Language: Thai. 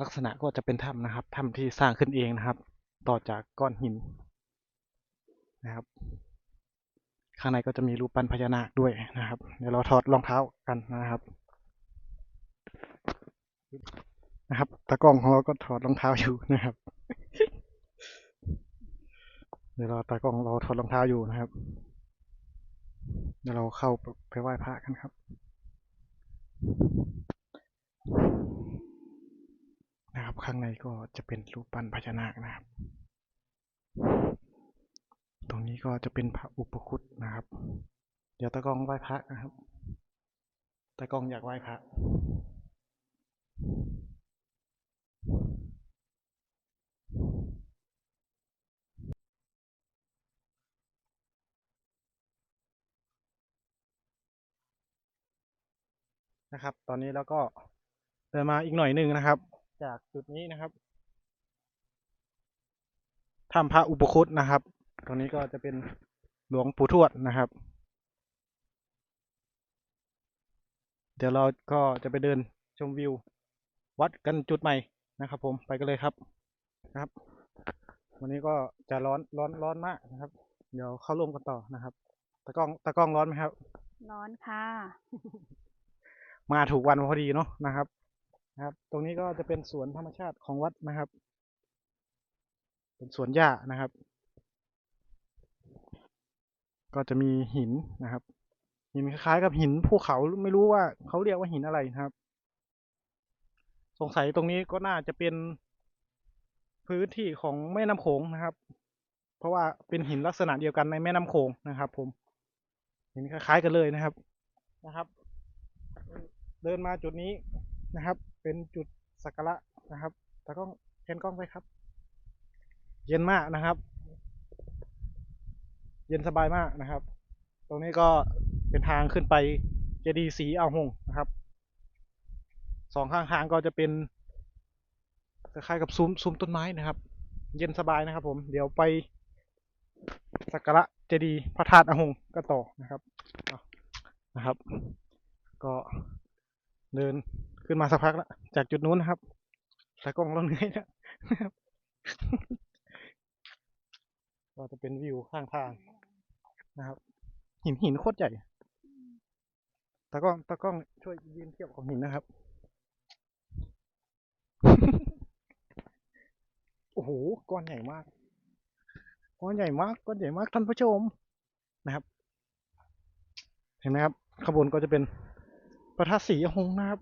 ลักษณะก็จะเป็นถ้ำนะครับถ้ำที่สร้างขึ้นเองนะครับ ต่อจากก้อนหินนะครับ ข้างในก็จะมีรูปปั้นพญานาคด้วยนะครับ เดี๋ยวเราถอดรองเท้ากันนะครับนะครับตากล้องของเราก็ถอดรองเท้าอยู่นะครับ เดี๋ยวเราตากล้องเราถอดรองเท้าอยู่นะครับ เดี๋ยวเราเข้าไปไหว้พระกันครับ นะครับ ข้างในก็จะเป็นรูปปั้นพญานาคนะครับ ตรงนี้ก็จะเป็นพระอุปคุตนะครับ เดี๋ยวตากองไหว้พระนะครับตากองอยากไหว้พระนะครับ ตอนนี้เราก็เดินมาอีกหน่อยหนึ่งนะครับ จากจุดนี้นะครับถ้ำพระอุปคุตนะครับ ตรงนี้ก็จะเป็นหลวงปู่ทวดนะครับ เดี๋ยวเราก็จะไปเดินชมวิว วัดกันจุดใหม่นะครับ ผมไปกันเลยครับนะครับ วันนี้ก็จะร้อนร้อนร้อนมากนะครับ เดี๋ยวเข้าร่วมกันต่อนะครับตากล้องตากล้องร้อนไหมครับ ร้อนค่ะ มาถูกวันพอดีเนาะนะครับ นะครับ ตรงนี้ก็จะเป็นสวนธรรมชาติของวัดนะครับ เป็นสวนหญ้านะครับ ก็จะมีหินนะครับ หินคล้ายๆกับหินภูเขาไม่รู้ว่าเขาเรียกว่าหินอะไรนะครับ สงสัยตรงนี้ก็น่าจะเป็นพื้นที่ของแม่น้ำโขงนะครับ เพราะว่าเป็นหินลักษณะเดียวกันในแม่น้ำโขงนะครับ ผมหินคล้ายๆกันเลยนะครับนะครับ เดินมาจุดนี้นะครับ เป็นจุดสักการะนะครับแต่กล้องแพนกล้องไปครับ เย็นมากนะครับ เย็นสบายมากนะครับ ตรงนี้ก็เป็นทางขึ้นไปเจดีย์สีอ่าวหงนะครับสองข้างทางก็จะเป็นคล้ายๆกับซุ้มซุ้มต้นไม้นะครับ เย็นสบายนะครับ ผมเดี๋ยวไปสักการะเจดีย์พระธาตุอ่าวหงกันต่อนะครับนะครับ ก็เดิน ขึ้นมาสักพักแล้วจากจุดนู้นนะครับต่กล้องเราเหนื่อยนะครับก็จะเป็นวิวข้างทางนะครับ หินหินโคตรใหญ่ตากล้องตากล้องช่วยยืนเทียบของหินนะครับ โอ้โหก้อนใหญ่มาก ก้อนใหญ่มากก้อนใหญ่มากท่านผู้ชมนะครับ เห็นไหมครับขบวนก็จะเป็นพระธาตุสีหงนะครับ